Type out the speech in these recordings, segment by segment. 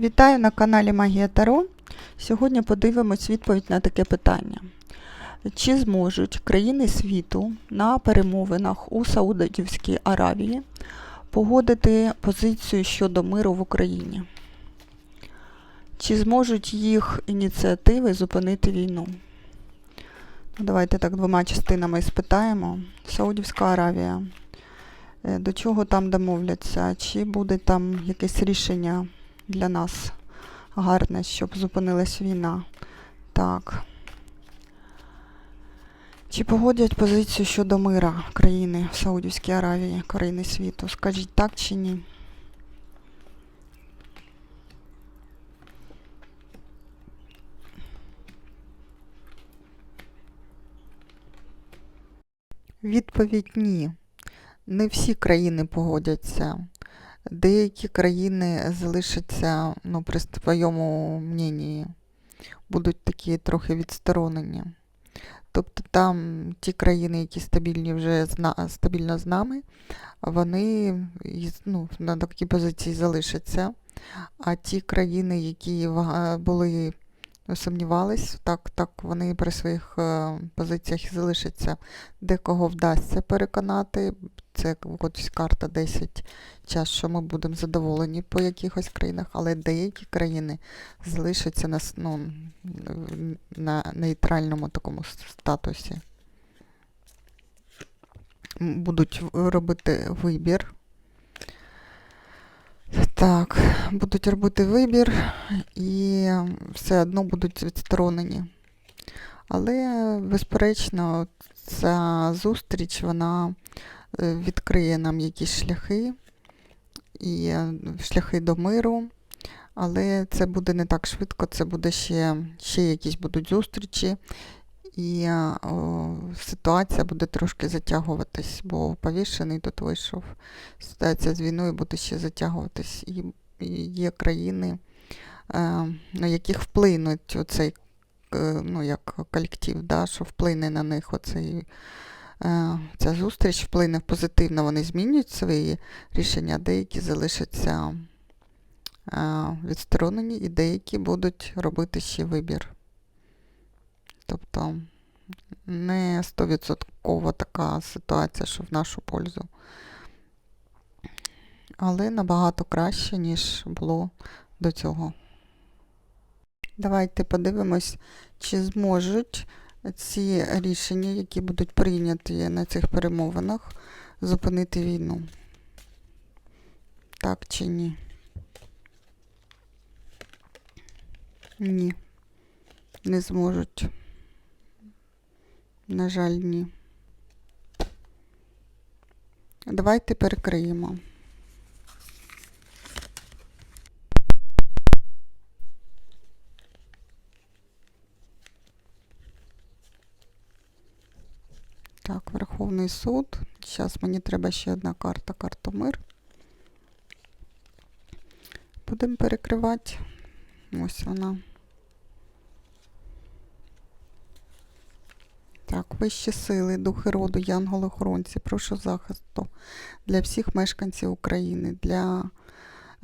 Вітаю на каналі Магія Таро. Сьогодні подивимось відповідь на таке питання. Чи зможуть країни світу на перемовинах у Саудівській Аравії погодити позицію щодо миру в Україні? Чи зможуть їх ініціативи зупинити війну? Ну, Давайте так двома частинами спитаємо. Саудівська Аравія. Е, До чого там домовляться? Чи буде там якесь рішення для нас гарне, щоб зупинилась війна? Так. Чи погодять позицію щодо мира країни в Саудівській Аравії, країни світу? Скажіть так чи ні? Відповідь ні. Не всі країни погодяться. Деякі країни залишаться ну, при своєму мненні, будуть такі трохи відсторонені. Тобто там ті країни, які стабільні вже стабільно з нами, вони ну, на такій позиції залишаться. А ті країни, які були сумнівались, так, так вони при своїх е, позиціях залишаться. Декого вдасться переконати. Це ось карта 10 час, що ми будемо задоволені по якихось країнах, але деякі країни залишаться на, ну, на нейтральному такому статусі. Будуть робити вибір. Так, будуть робити вибір і все одно будуть відсторонені. Але, безперечно, ця зустріч, вона відкриє нам якісь шляхи і е, шляхи до миру. Але це буде не так швидко, це буде ще, ще якісь будуть зустрічі, і е, о, ситуація буде трошки затягуватись, бо повішений тут вийшов. Ситуація з війною буде ще затягуватись. І, і є країни, е, на яких вплинуть оцей е, ну, як колектив, да, що вплине на них оцей, е, ця зустріч, вплине позитивно, вони змінюють свої рішення, деякі залишаться е, відсторонені, і деякі будуть робити ще вибір. Тобто не 100% така ситуація, що в нашу пользу. Але набагато краще, ніж було до цього. Давайте подивимось, чи зможуть ці рішення, які будуть прийняті на цих перемовинах, зупинити війну. Так чи ні? Ні. Не зможуть. На жаль, ні. Давайте перекриємо. Так, Верховний суд. Зараз мені треба ще одна карта, карта мир. Будемо перекривати. Ось вона. Так, вищі сили, духи роду, янголи-охоронці, прошу захисту для всіх мешканців України, для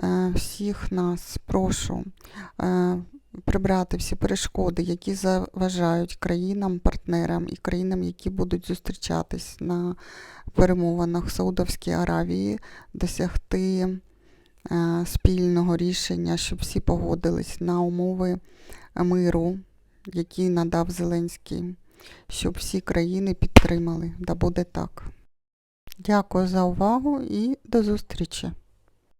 е, всіх нас. Прошу е, прибрати всі перешкоди, які заважають країнам, партнерам і країнам, які будуть зустрічатись на перемовинах в Саудовській Аравії, досягти е, спільного рішення, щоб всі погодились на умови миру, які надав Зеленський щоб всі країни підтримали. Да буде так. Дякую за увагу і до зустрічі!